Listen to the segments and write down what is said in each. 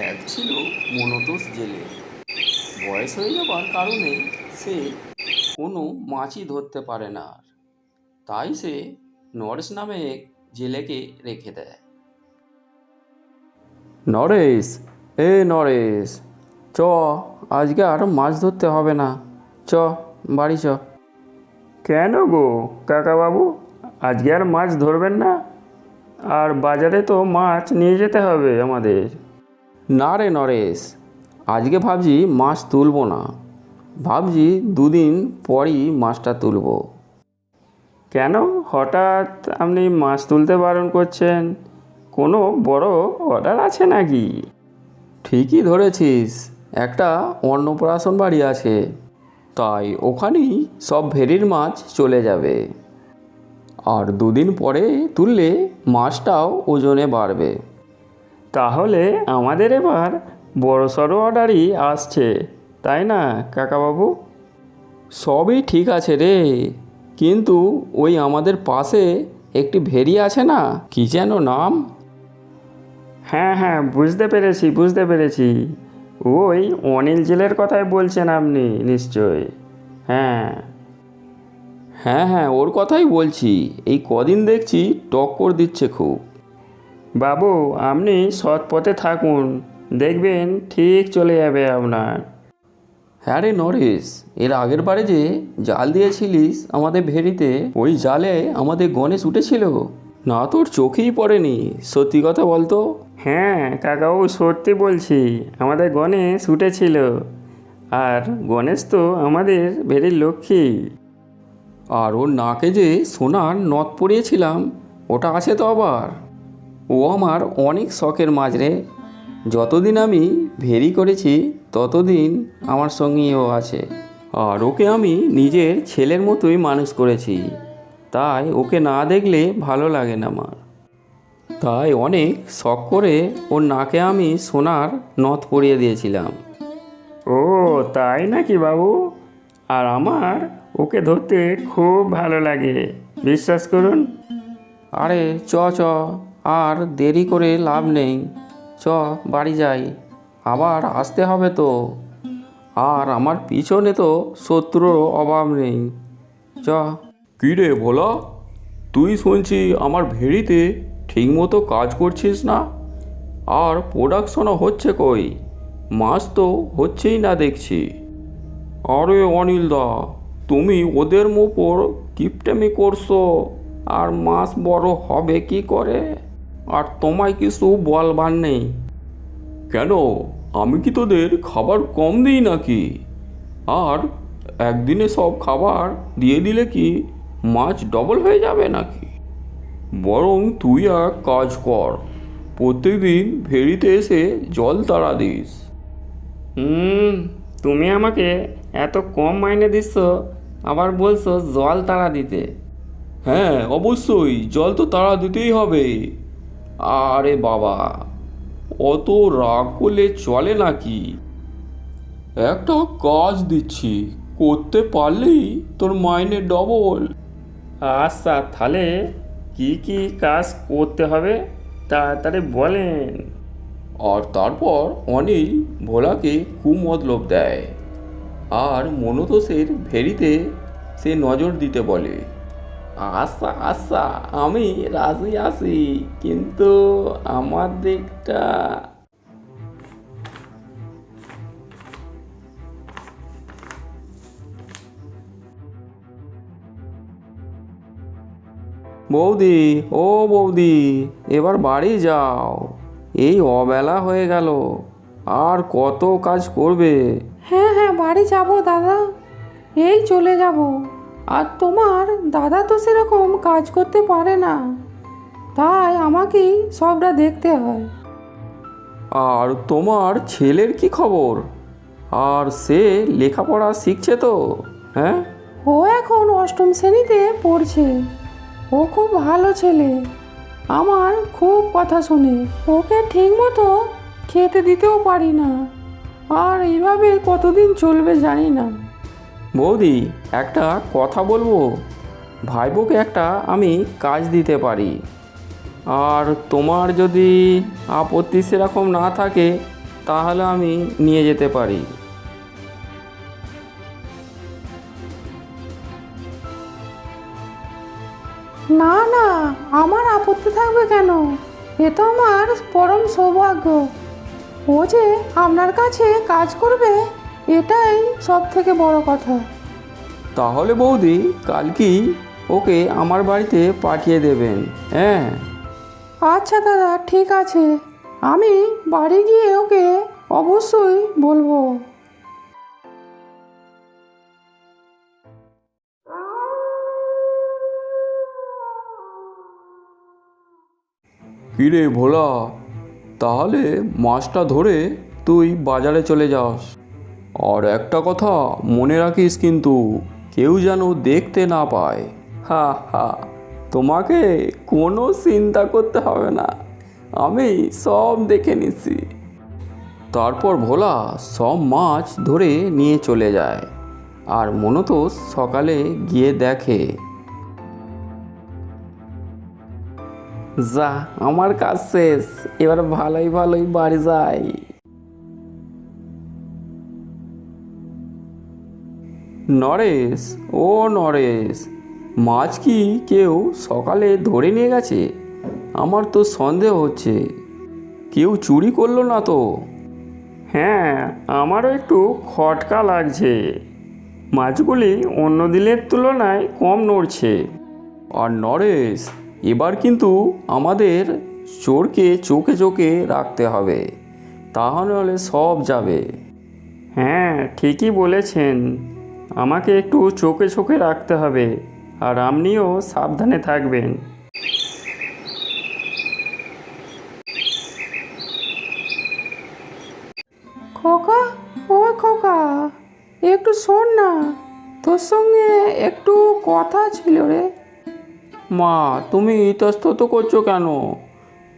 এক ছিল মনতোষ জেলে। বয়স হয়ে যাবার কারণে সে কোনো মাছই ধরতে পারে না আর। তাই সে নরেশ নামে এক জেলেকে রেখে দেয়। নরেশ, এ নরেশ, চ, আজকে আর মাছ ধরতে হবে না। চ, বাড়ি চ। কেন গো, কাকাবাবু? আজকে আর মাছ ধরবেন না? আর বাজারে তো মাছ নিয়ে যেতে হবে আমাদের। না রে নরেশ, আজকে ভাবছি মাছ তুলবো না। ভাবছি দুদিন পরই মাছটা তুলব। কেন? হঠাৎ আপনি মাছ তুলতে বারণ করছেন। কোনো বড় অর্ডার আছে নাকি? ঠিকই ধরেছিস, একটা অন্নপ্রাশন বাড়ি আছে। তাই ওখানেই সব ভেরির মাছ চলে যাবে। আর দুদিন পরে তুললে মাছটাও ওজনে বাড়বে। তাহলে আমাদের এবার বড় সড়ো অর্ডারই আসছে তাই না কাকাবাবু? সবই ঠিক আছে রে কিন্তু ওই আমাদের পাশে একটি ভেরি আছে না কি যেন নাম? হ্যাঁ হ্যাঁ বুঝতে পেরেছি বুঝতে পেরেছি। ওই অনিল জেলের কথাই বলছেন আপনি নিশ্চয়। হ্যাঁ। হ্যাঁ হ্যাঁ ওর কথাই বলছি এই কদিন দেখছি টক্কর দিচ্ছে খুব। বাবু আপনি সৎ পথে থাকুন। দেখবেন ঠিক চলে যাবে আপনার। হ্যাঁ রে নরেশ এর আগের বারে যে জাল দিয়েছিলিস আমাদের ভেরিতে ওই জালে আমাদের গণেশ উঠেছিল। না তোর চোখেই পড়েনি সত্যি কথা বলতো? হ্যাঁ কাকাবাবু সত্যি বলছি আমাদের গণেশ উঠেছিল। আর গণেশ তো আমাদের ভেরির লক্ষ্মী। আর ওর নাকে যে সোনার নথ পরিয়েছিলাম ওটা আছে তো আবার? ও আমার অনেক শখের মাঝরে। যতদিন আমি ভেরি করেছি ততদিন আমার সঙ্গেই ও আছে। আর ওকে আমি নিজের ছেলের মতোই মানুষ করেছি। তাই ওকে না দেখলে ভালো লাগে না আমার। তাই অনেক শখ করে ওর নাকে আমি সোনার নথ পরিয়ে দিয়েছিলাম। ও তাই নাকি বাবু? আর আমার ওকে ধরতে খুব ভালো লাগে। বিশ্বাস করুন। আরে চ চ। আর দেরি করে লাভ নেই। চ, বাড়ি যাই। আবার আসতে হবে তো। আর আমার পিছনে তো শত্রুর অভাব নেই। চ। কী রে ভোলা, তুই শুনছি আমার ভেড়িতে ঠিকমতো কাজ করছিস না? আর প্রোডাকশনও হচ্ছে কই? মাছ তো হচ্ছেই না দেখছি। আরে অনিল দা, তুমি ওদের মোপর কিপটেমি করছ? আর মাছ বড় হবে কি করে? আর তোমায় কিছু বলবার নেই। কেন? আমি কি তোদের খাবার কম দিই নাকি? আর একদিনে সব খাবার দিয়ে দিলে কি মাছ ডবল হয়ে যাবে নাকি? বরং তুই এক কাজ কর প্রত্যেকদিন ভেড়িতে এসে জল তাড়া দিস। হুম তুমি আমাকে এত কম মাইনে দিচ্ছ আবার বলছো জল তাড়া দিতে। হ্যাঁ অবশ্যই জল তো তাড়া দিতেই হবে। আরে বাবা অত রাগ করলে চলে নাকি? একটা কাজ দিচ্ছি করতে পারলেই তোর মাইনে ডবল আচ্ছা তাহলে কি কি কাজ করতে হবে তাড়াতাড়ি বলেন। আর তারপর অনিল ভোলাকে কুমতলব দেয়। আর মনতোষের ভেরিতে সে নজর দিতে বলে। আচ্ছা আচ্ছা আমি রাজি আছি, কিন্তু আমার দিকটা বৌদি, ও বৌদি, এবার বাড়ি যাও। এই অবেলা হয়ে গেল। আর কত কাজ করবে? হ্যাঁ হ্যাঁ বাড়ি যাব দাদা। এই চলে যাব। আর তোমার দাদা তো সেরকম কাজ করতে পারে না। তাই আমাকেই সবটা দেখতে হয়। আর তোমার ছেলের কি খবর? আর সে লেখাপড়া শিখছে তো হ্যাঁ? ও এখন অষ্টম শ্রেণীতে পড়ছে। ও খুব ভালো ছেলে। আমার খুব কথা শোনে। ওকে ঠিক মতো খেতে দিতেও পারি না। আর এইভাবে কতদিন চলবে জানি না। বৌদি, একটা কথা বলব? ভাইবোকে একটা আমি কাজ দিতে পারি। আর তোমার যদি আপত্তি সেরকম না থাকে, তাহলে আমি নিয়ে যেতে পারি। না না, আমার আপত্তি থাকবে কেন? এ তো আমার পরম সৌভাগ্য। ও যে আপনার কাছে কাজ করবে এটাই সব থেকে বড় কথা। তাহলে বৌদি কালকেই ওকে আমার বাড়িতে পাঠিয়ে দেবেন হ্যাঁ? আচ্ছা দাদা ঠিক আছে। আমি বাড়ি গিয়ে ওকে অবশ্যই বলব। কিরে ভোলা তাহলে মাছটা ধরে তুই বাজারে চলে যাস। আর একটা কথা, মনে রাখিস কিন্তু, কেউ যেন দেখতে না পায়। হা হা, তোমাকে কোনো চিন্তা করতে হবে না। আমি সব দেখে নিছি তারপর ভোলা সব মাছ ধরে নিয়ে চলে যায়। আর মনতোষ সকালে গিয়ে দেখে। যা, আমার কাজ শেষ। এবার ভালোই ভালোই বাড়ি যাই। নরেশ, ও নরেশ, মাছ কি কেউ সকালে ধরে নিয়ে গেছে? আমার তো সন্দেহ হচ্ছে। কেউ চুরি করল না তো? হ্যাঁ আমারও একটু খটকা লাগছে। মাছগুলি অন্য দিনের তুলনায় কম নড়ছে। আর নরেশ, এবার কিন্তু আমাদের চোরকে চোখে চোখে রাখতে হবে। তাহলে সব যাবে। হ্যাঁ ঠিকই বলেছেন। আমাকে একটু চোখে চোখে রাখতে হবে আর আপনিও সাবধানে থাকবেন। খোকা ও খোকা একটু শোন না তোর সঙ্গে একটু কথা ছিল রে। মা তুমি ইতস্তত করছ কেন?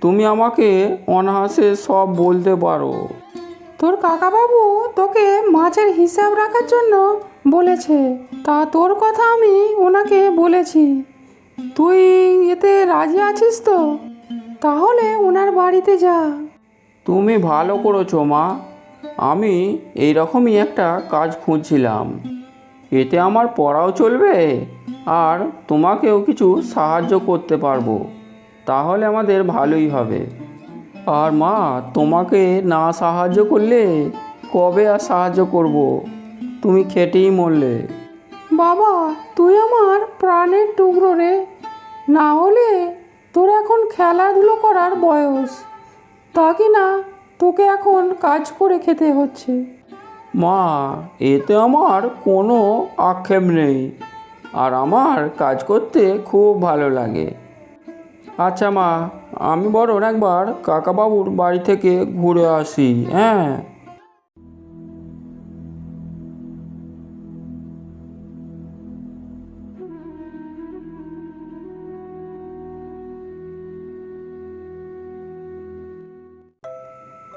তুমি আমাকে অনাহাসে সব বলতে পারো। তোর কাকাবাবু তোকে মাছের হিসাব রাখার জন্য বলেছে। তা তোর কথা আমি ওনাকে বলেছি। তুই এতে রাজি আছিস তো? তাহলে ওনার বাড়িতে যা। তুমি ভালো করেছ, মা। আমি এই রকমই একটা কাজ খুঁজছিলাম। এতে আমার পড়াও চলবে আর তোমাকেও কিছু সাহায্য করতে পারব। তাহলে আমাদের ভালোই হবে। আর মা তোমাকে না সাহায্য করলে কবে আর সাহায্য করব? তুমি খেটেই মরলে। বাবা তুই আমার প্রাণের টুকরো রে। না হলে তোর এখন খেলাধুলো করার বয়স। তা কি না তোকে এখন কাজ করে খেতে হচ্ছে? মা এতে আমার কোনো আক্ষেপ নেই। আর আমার কাজ করতে খুব ভালো লাগে। আচ্ছা মা আমি বরং একবার কাকাবাবুর বাড়ি থেকে ঘুরে আসি হ্যাঁ।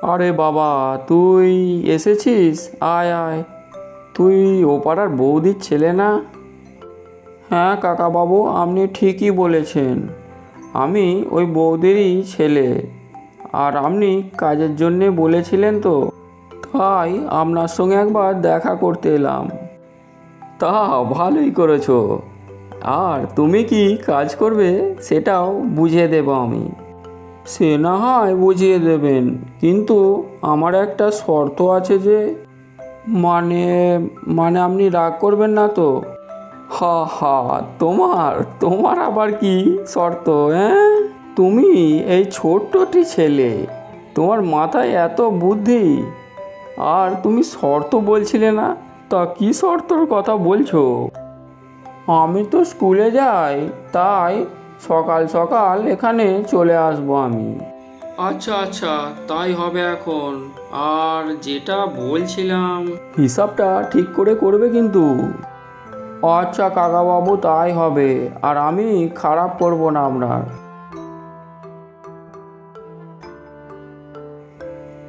আরে বাবা, তুই এসেছিস? আয় আয়। তুই ও পাড়ার বৌদির ছেলে না? হ্যাঁ কাকাবাবু, আপনি ঠিকই বলেছেন। আমি ওই বৌদিরই ছেলে। আর আপনি কাজের জন্যে বলেছিলেন তো, তাই আপনার সঙ্গে একবার দেখা করতে এলাম। তা ভালোই করেছ। আর তুমি কি কাজ করবে সেটাও বুঝিয়ে দেবো আমি। সে না হয় বুঝিয়ে দেবেন, কিন্তু আমার একটা শর্ত আছে যে মানে মানে আপনি রাগ করবেন না তো। হা হা তোমার তোমার আবার কি শর্ত হ্যাঁ তুমি এই ছোট্টটি ছেলে তোমার মাথায় এত বুদ্ধি আর তুমি শর্ত বলছিলে না তা কি শর্তর কথা বলছো? আমি তো স্কুলে যাই তাই সকাল সকাল এখানে চলে আসব আমি। আচ্ছা আচ্ছা তাই হবে এখন। আর যেটা বলছিলাম হিসাবটা ঠিক করে করবে কিন্তু। আচ্ছা কাকাবাবু, তাই হবে। আর আমি খারাপ করব না আপনার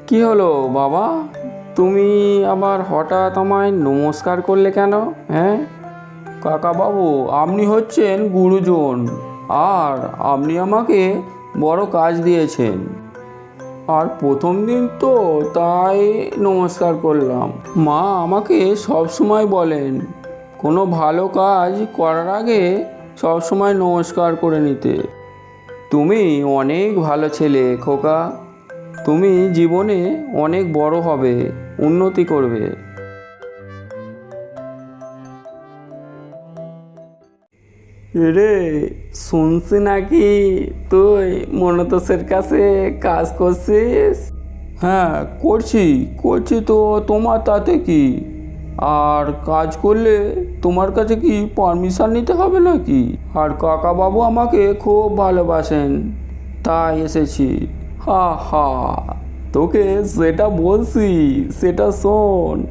কি হলো বাবা? তুমি আবার হঠাৎ আমায় নমস্কার করলে কেন হ্যাঁ? কাকাবাবু, আপনি হচ্ছেন গুরুজন, আর আপনি আমাকে বড় কাজ দিয়েছেন। আর প্রথম দিন তো তাই নমস্কার করলাম। মা আমাকে সব সময় বলেন কোনো ভালো কাজ করার আগে সবসময় নমস্কার করে নিতে। তুমি অনেক ভালো ছেলে খোকা। তুমি জীবনে অনেক বড় হবে উন্নতি করবে। রে শুনছি নাকি তুই মনতোষের কাছে কাজ করছিস? হ্যাঁ করছি করছি তো তোমার তাতে কি? আর কাজ করলে তোমার কাছে কি পারমিশন নিতে হবে নাকি? আর কাকা বাবু আমাকে খুব ভালোবাসেন, তাই এসেছি। হা হা। তোকে সেটা বলছি, সেটা শোন।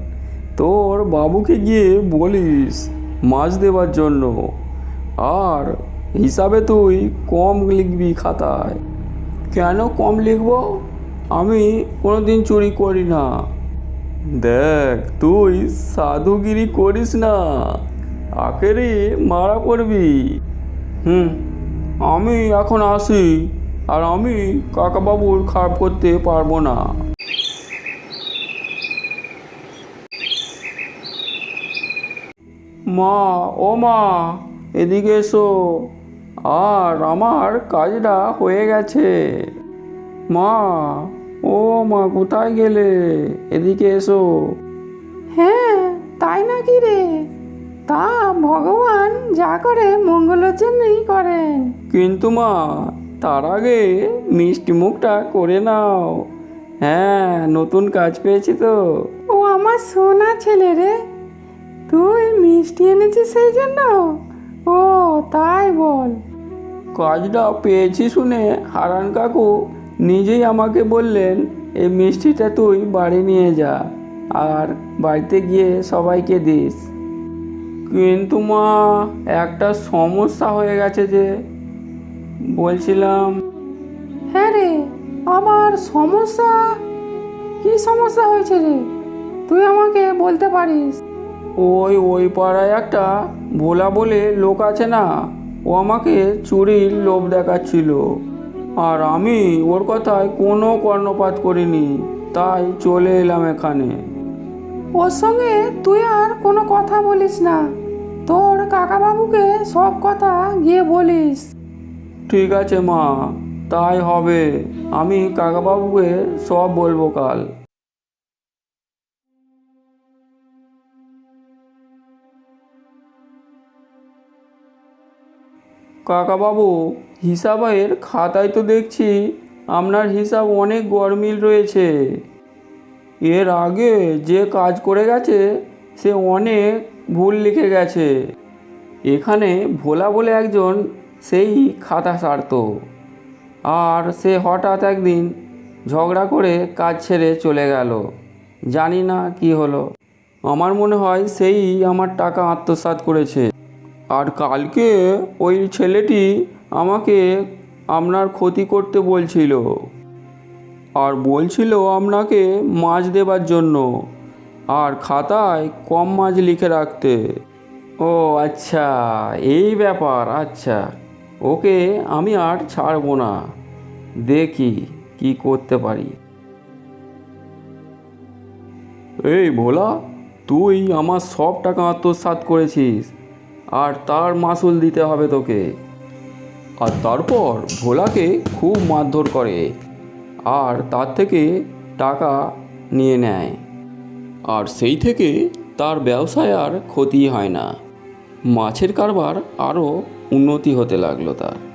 তোর বাবুকে গিয়ে বলিস মাছ দেওয়ার জন্য। আর হিসাবে তুই কম লিখবি খাতায়। কেন কম লিখব? আমি কোনোদিন চুরি করি না। দেখ, তুই সাধুগিরি করিস না। আখেরে মারা পড়বি। হুম, আমি এখন আসি, আর আমি কাকাবাবুর খারাপ করতে পারব না। মা, ও মা, এদিকে এসো। আর আমার কাজটা হয়ে গেছে। মা ও মা কোথায় গেলে? এদিকে এসো। হ্যাঁ তাই নাকি রে? তা ভগবান যা করে মঙ্গলের জন্যই করেন। কিন্তু মা তার আগে মিষ্টি মুখটা করে নাও। হ্যাঁ নতুন কাজ পেয়েছি তো। ও আমার সোনা ছেলে রে। তুই মিষ্টি এনেছিস সেই জন্য? ও তাই বল। কাজটা পেয়েছি শুনে হারান কাকু নিজেই আমাকে বললেন এই মিষ্টিটা তুই বাড়ি নিয়ে যা আর বাড়িতে গিয়ে সবাইকে দিস। কিন্তু মা একটা সমস্যা হয়ে গেছে যে। বলছিলাম। হ্যাঁ রে আবার সমস্যা? কি সমস্যা হয়েছে রে? তুই আমাকে বলতে পারিস? ওই ওই পাড়ায় একটা ভোলা বলে লোক আছে না ও আমাকে চুরির লোভ দেখাচ্ছিল। আর আমি ওর কথায় কোনো কর্ণপাত করিনি তাই চলে এলাম এখানে। ওর সঙ্গে তুই আর কোনো কথা বলিস না। তোর কাকাবাবুকে সব কথা গিয়ে বলিস। ঠিক আছে মা তাই হবে। আমি কাকাবাবুকে সব বলব কাল। কাকাবাবু, হিসাবের খাতায় তো দেখছি আপনার হিসাব অনেক গরমিল রয়েছে। এর আগে যে কাজ করে গেছে, সে অনেক ভুল লিখে গেছে। এখানে ভোলা বলে একজন সেই খাতা সারত। আর সে হঠাৎ একদিন ঝগড়া করে কাজ ছেড়ে চলে গেল। জানি না কি হলো। আমার মনে হয় সেই আমার টাকা আত্মসাৎ করেছে। আর কালকে ওই ছেলেটি আমাকে আপনার ক্ষতি করতে বলছিল। আর বলছিল আপনাকে মাছ দেবার জন্য আর খাতায় কম মাছ লিখে রাখতে। ও আচ্ছা এই ব্যাপার আচ্ছা। ওকে আমি আর ছাড়বো না। দেখি কি করতে পারি। এই ভোলা, তুই আমার সব টাকা আত্মসাৎ করেছিস। আর তার মাসুল দিতে হবে তোকে। আর তারপর ভোলাকে খুব মারধর করে আর তার থেকে টাকা নিয়ে নেয়। আর সেই থেকে তার ব্যবসায় আর ক্ষতি হয় না। মাছের কারবার আরও উন্নতি হতে লাগল তার।